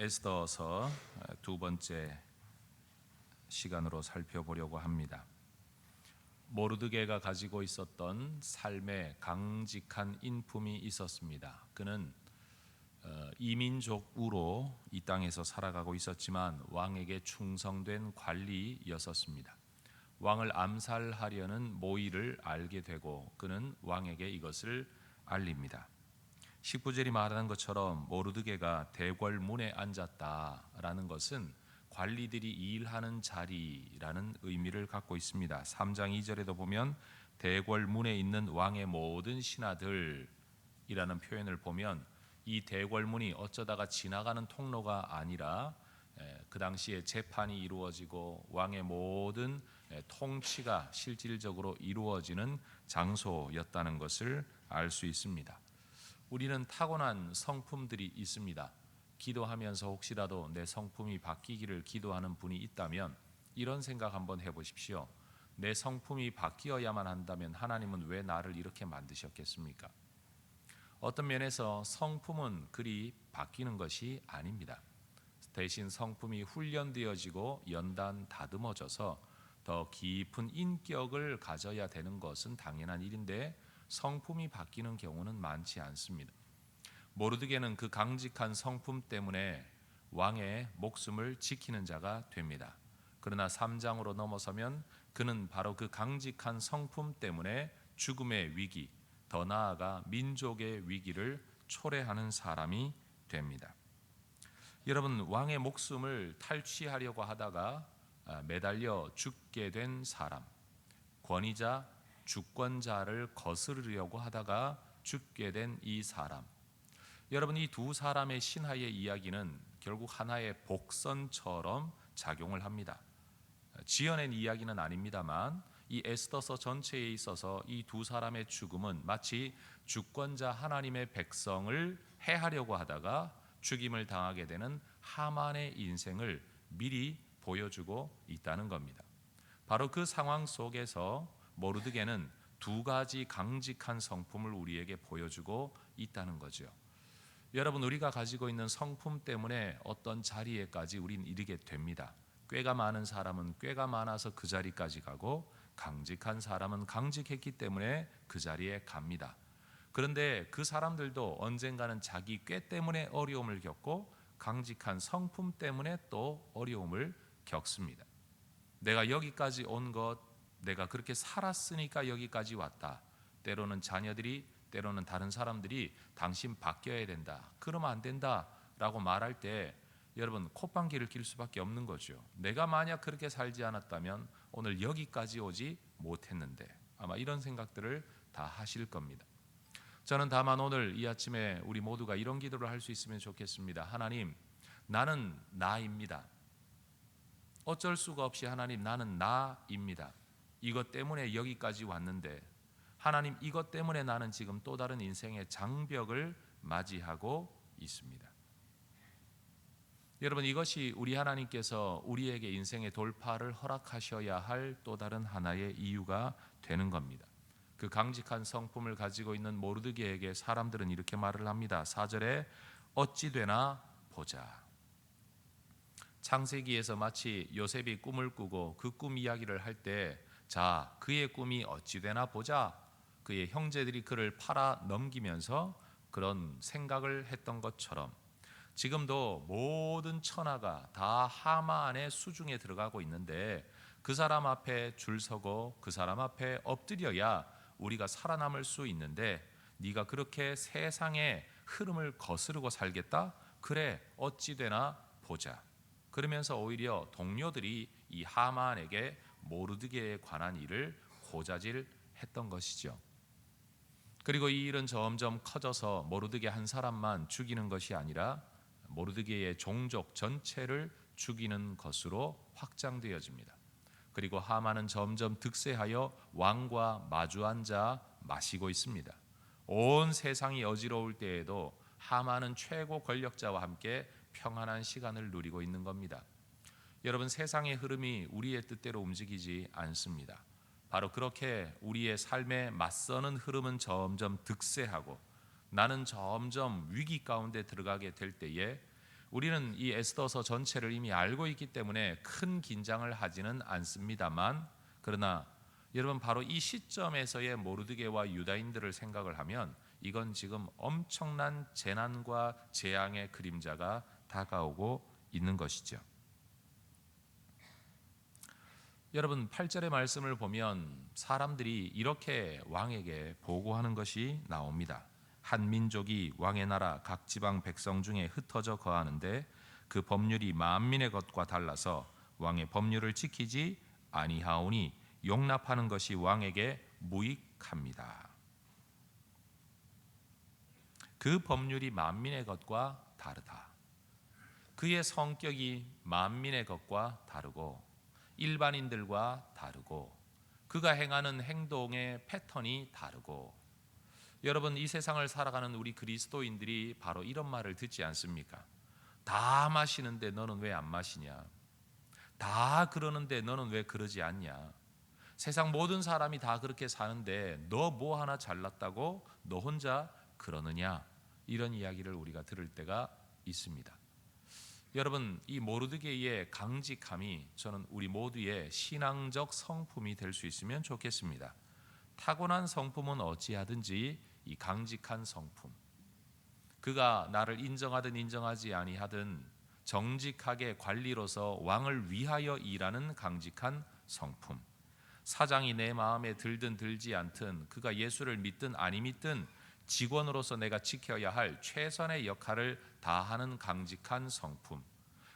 에스더서 두 번째 시간으로 살펴보려고 합니다. 모르드게가 가지고 있었던 삶의 강직한 인품이 있었습니다. 그는 어, 이민족으로 이 땅에서 살아가고 있었지만 왕에게 충성된 관리였었습니다. 왕을 암살하려는 모의를 알게 되고 그는 왕에게 이것을 알립니다. 19절이 말하는 것처럼 모르드게가 대궐문에 앉았다라는 것은 관리들이 일하는 자리라는 의미를 갖고 있습니다. 3장 2절에도 보면 대궐문에 있는 왕의 모든 신하들이라는 표현을 보면 이 대궐문이 어쩌다가 지나가는 통로가 아니라 그 당시에 재판이 이루어지고 왕의 모든 통치가 실질적으로 이루어지는 장소였다는 것을 알 수 있습니다. 우리는 타고난 성품들이 있습니다. 기도하면서 혹시라도 내 성품이 바뀌기를 기도하는 분이 있다면 이런 생각 한번 해보십시오. 내 성품이 바뀌어야만 한다면 하나님은 왜 나를 이렇게 만드셨겠습니까? 어떤 면에서 성품은 그리 바뀌는 것이 아닙니다. 대신 성품이 훈련되어지고 연단 다듬어져서 더 깊은 인격을 가져야 되는 것은 당연한 일인데 성품이 바뀌는 경우는 많지 않습니다. 모르드게는 그 강직한 성품 때문에 왕의 목숨을 지키는 자가 됩니다. 그러나 3장으로 넘어서면 그는 바로 그 강직한 성품 때문에 죽음의 위기, 더 나아가 민족의 위기를 초래하는 사람이 됩니다. 여러분 왕의 목숨을 탈취하려고 하다가 아, 매달려 죽게 된 사람, 권위자, 주권자를 거스르려고 하다가 죽게 된 이 사람. 여러분 이 두 사람의 신하의 이야기는 결국 하나의 복선처럼 작용을 합니다. 지어낸 이야기는 아닙니다만 이 에스더서 전체에 있어서 이 두 사람의 죽음은 마치 주권자 하나님의 백성을 해하려고 하다가 죽임을 당하게 되는 하만의 인생을 미리 보여주고 있다는 겁니다. 바로 그 상황 속에서 모르드게는 두 가지 강직한 성품을 우리에게 보여주고 있다는 거죠. 여러분 우리가 가지고 있는 성품 때문에 어떤 자리에까지 우린 이르게 됩니다. 꾀가 많은 사람은 꾀가 많아서 그 자리까지 가고 강직한 사람은 강직했기 때문에 그 자리에 갑니다. 그런데 그 사람들도 언젠가는 자기 꾀 때문에 어려움을 겪고 강직한 성품 때문에 또 어려움을 겪습니다. 내가 여기까지 온 것, 내가 그렇게 살았으니까 여기까지 왔다. 때로는 자녀들이, 때로는 다른 사람들이 당신 바뀌어야 된다. 그러면 안 된다라고 말할 때 여러분 콧방귀를 낄 수밖에 없는 거죠. 내가 만약 그렇게 살지 않았다면 오늘 여기까지 오지 못했는데 아마 이런 생각들을 다 하실 겁니다. 저는 다만 오늘 이 아침에 우리 모두가 이런 기도를 할 수 있으면 좋겠습니다. 하나님, 나는 나입니다. 어쩔 수가 없이 하나님, 나는 나입니다. 이것 때문에 여기까지 왔는데 하나님, 이것 때문에 나는 지금 또 다른 인생의 장벽을 맞이하고 있습니다. 여러분 이것이 우리 하나님께서 우리에게 인생의 돌파를 허락하셔야 할 또 다른 하나의 이유가 되는 겁니다. 그 강직한 성품을 가지고 있는 모르드게에게 사람들은 이렇게 말을 합니다. 4절에 어찌 되나 보자. 창세기에서 마치 요셉이 꿈을 꾸고 그 꿈 이야기를 할 때 자, 그의 꿈이 어찌 되나 보자. 그의 형제들이 그를 팔아 넘기면서 그런 생각을 했던 것처럼 지금도 모든 천하가 다 하만의 수중에 들어가고 있는데 그 사람 앞에 줄 서고 그 사람 앞에 엎드려야 우리가 살아남을 수 있는데 네가 그렇게 세상의 흐름을 거스르고 살겠다? 그래 어찌 되나 보자. 그러면서 오히려 동료들이 이 하만에게 모르드게에 관한 일을 고자질했던 것이죠. 그리고 이 일은 점점 커져서 모르드게 한 사람만 죽이는 것이 아니라 모르드게의 종족 전체를 죽이는 것으로 확장되어집니다. 그리고 하만은 점점 득세하여 왕과 마주 앉아 마시고 있습니다. 온 세상이 어지러울 때에도 하만은 최고 권력자와 함께 평안한 시간을 누리고 있는 겁니다. 여러분 세상의 흐름이 우리의 뜻대로 움직이지 않습니다. 바로 그렇게 우리의 삶에 맞서는 흐름은 점점 득세하고 나는 점점 위기 가운데 들어가게 될 때에 우리는 이 에스더서 전체를 이미 알고 있기 때문에 큰 긴장을 하지는 않습니다만 그러나 여러분 바로 이 시점에서의 모르드게와 유다인들을 생각을 하면 이건 지금 엄청난 재난과 재앙의 그림자가 다가오고 있는 것이죠. 여러분 8절의 말씀을 보면 사람들이 이렇게 왕에게 보고하는 것이 나옵니다. 한 민족이 왕의 나라 각 지방 백성 중에 흩어져 거하는데 그 법률이 만민의 것과 달라서 왕의 법률을 지키지 아니하오니 용납하는 것이 왕에게 무익합니다. 그 법률이 만민의 것과 다르다. 그의 성격이 만민의 것과 다르고 일반인들과 다르고 그가 행하는 행동의 패턴이 다르고 여러분 이 세상을 살아가는 우리 그리스도인들이 바로 이런 말을 듣지 않습니까? 다 마시는데 너는 왜 안 마시냐? 다 그러는데 너는 왜 그러지 않냐? 세상 모든 사람이 다 그렇게 사는데 너 뭐 하나 잘났다고 너 혼자 그러느냐? 이런 이야기를 우리가 들을 때가 있습니다. 여러분 이 모르드게의 강직함이 저는 우리 모두의 신앙적 성품이 될 수 있으면 좋겠습니다. 타고난 성품은 어찌하든지 이 강직한 성품. 그가 나를 인정하든 인정하지 아니하든 정직하게 관리로서 왕을 위하여 일하는 강직한 성품. 사장이 내 마음에 들든 들지 않든 그가 예수를 믿든 아니 믿든 직원으로서 내가 지켜야 할 최선의 역할을 다하는 강직한 성품.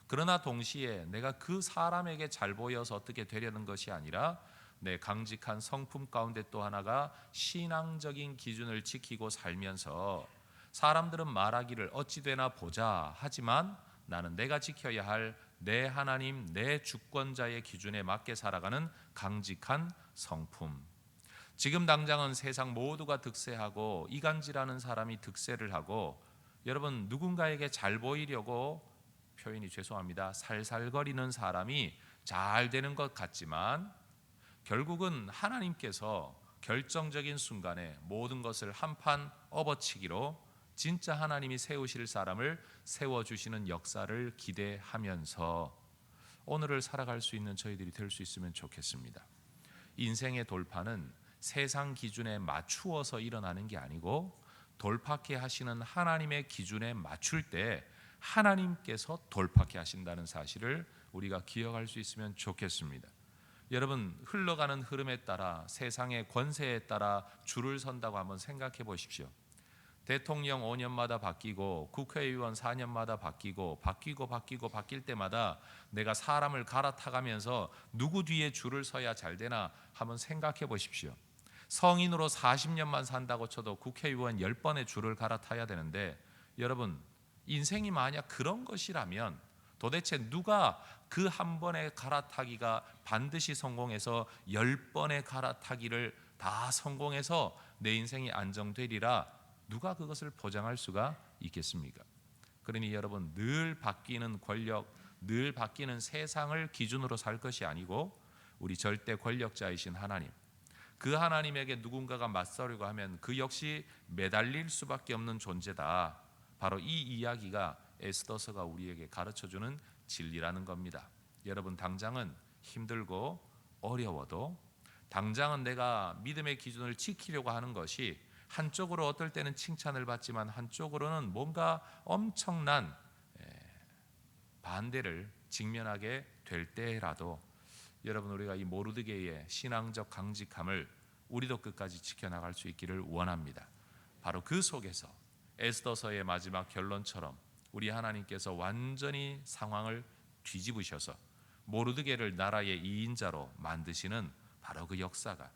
그러나 동시에 내가 그 사람에게 잘 보여서 어떻게 되려는 것이 아니라 내 강직한 성품 가운데 또 하나가 신앙적인 기준을 지키고 살면서 사람들은 말하기를 어찌 되나 보자 하지만 나는 내가 지켜야 할 내 하나님 내 주권자의 기준에 맞게 살아가는 강직한 성품. 지금 당장은 세상 모두가 득세하고 이간질하는 사람이 득세를 하고 여러분 누군가에게 잘 보이려고 표현이 죄송합니다. 살살거리는 사람이 잘 되는 것 같지만 결국은 하나님께서 결정적인 순간에 모든 것을 한판 업어치기로 진짜 하나님이 세우실 사람을 세워 주시는 역사를 기대하면서 오늘을 살아갈 수 있는 저희들이 될 수 있으면 좋겠습니다. 인생의 돌파는 세상 기준에 맞추어서 일어나는 게 아니고 돌파케 하시는 하나님의 기준에 맞출 때 하나님께서 돌파케 하신다는 사실을 우리가 기억할 수 있으면 좋겠습니다. 여러분 흘러가는 흐름에 따라 세상의 권세에 따라 줄을 선다고 한번 생각해 보십시오. 대통령 5년마다 바뀌고 국회의원 4년마다 바뀌고 바뀌고 바뀌고 바뀔 때마다 내가 사람을 갈아타가면서 누구 뒤에 줄을 서야 잘 되나 한번 생각해 보십시오. 성인으로 40년만 산다고 쳐도 국회의원 10번의 줄을 갈아타야 되는데 여러분 인생이 만약 그런 것이라면 도대체 누가 그 한 번의 갈아타기가 반드시 성공해서 열 번의 갈아타기를 다 성공해서 내 인생이 안정되리라 누가 그것을 보장할 수가 있겠습니까? 그러니 여러분 늘 바뀌는 권력, 늘 바뀌는 세상을 기준으로 살 것이 아니고 우리 절대 권력자이신 하나님 그 하나님에게 누군가가 맞서려고 하면 그 역시 매달릴 수밖에 없는 존재다. 바로 이 이야기가 에스더서가 우리에게 가르쳐 주는 진리라는 겁니다. 여러분 당장은 힘들고 어려워도 당장은 내가 믿음의 기준을 지키려고 하는 것이 한쪽으로 어떨 때는 칭찬을 받지만 한쪽으로는 뭔가 엄청난 반대를 직면하게 될 때라도 여러분 우리가 이 모르드게의 신앙적 강직함을 우리도 끝까지 지켜나갈 수 있기를 원합니다. 바로 그 속에서 에스더서의 마지막 결론처럼 우리 하나님께서 완전히 상황을 뒤집으셔서 모르드게를 나라의 이인자로 만드시는 바로 그 역사가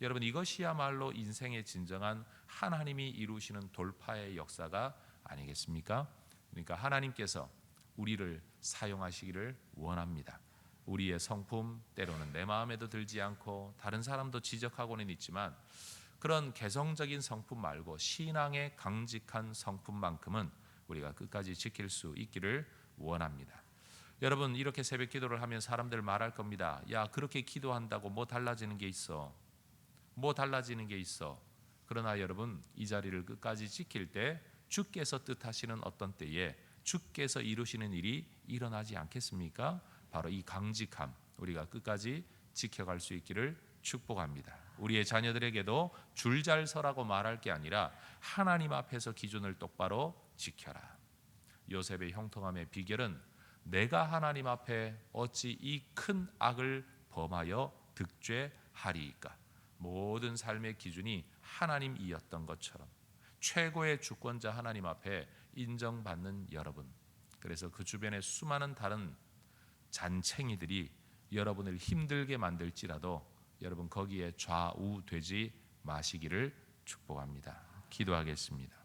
여러분 이것이야말로 인생의 진정한 하나님이 이루시는 돌파의 역사가 아니겠습니까? 그러니까 하나님께서 우리를 사용하시기를 원합니다. 우리의 성품 때로는 내 마음에도 들지 않고 다른 사람도 지적하고는 있지만 그런 개성적인 성품 말고 신앙의 강직한 성품만큼은 우리가 끝까지 지킬 수 있기를 원합니다. 여러분 이렇게 새벽 기도를 하면 사람들 말할 겁니다. 야 그렇게 기도한다고 뭐 달라지는 게 있어? 뭐 달라지는 게 있어? 그러나 여러분 이 자리를 끝까지 지킬 때 주께서 뜻하시는 어떤 때에 주께서 이루시는 일이 일어나지 않겠습니까? 바로 이 강직함 우리가 끝까지 지켜갈 수 있기를 축복합니다. 우리의 자녀들에게도 줄 잘 서라고 말할 게 아니라 하나님 앞에서 기준을 똑바로 지켜라. 요셉의 형통함의 비결은 내가 하나님 앞에 어찌 이 큰 악을 범하여 득죄하리이까 모든 삶의 기준이 하나님이었던 것처럼 최고의 주권자 하나님 앞에 인정받는 여러분 그래서 그 주변의 수많은 다른 잔챙이들이 여러분을 힘들게 만들지라도 여러분 거기에 좌우되지 마시기를 축복합니다. 기도하겠습니다.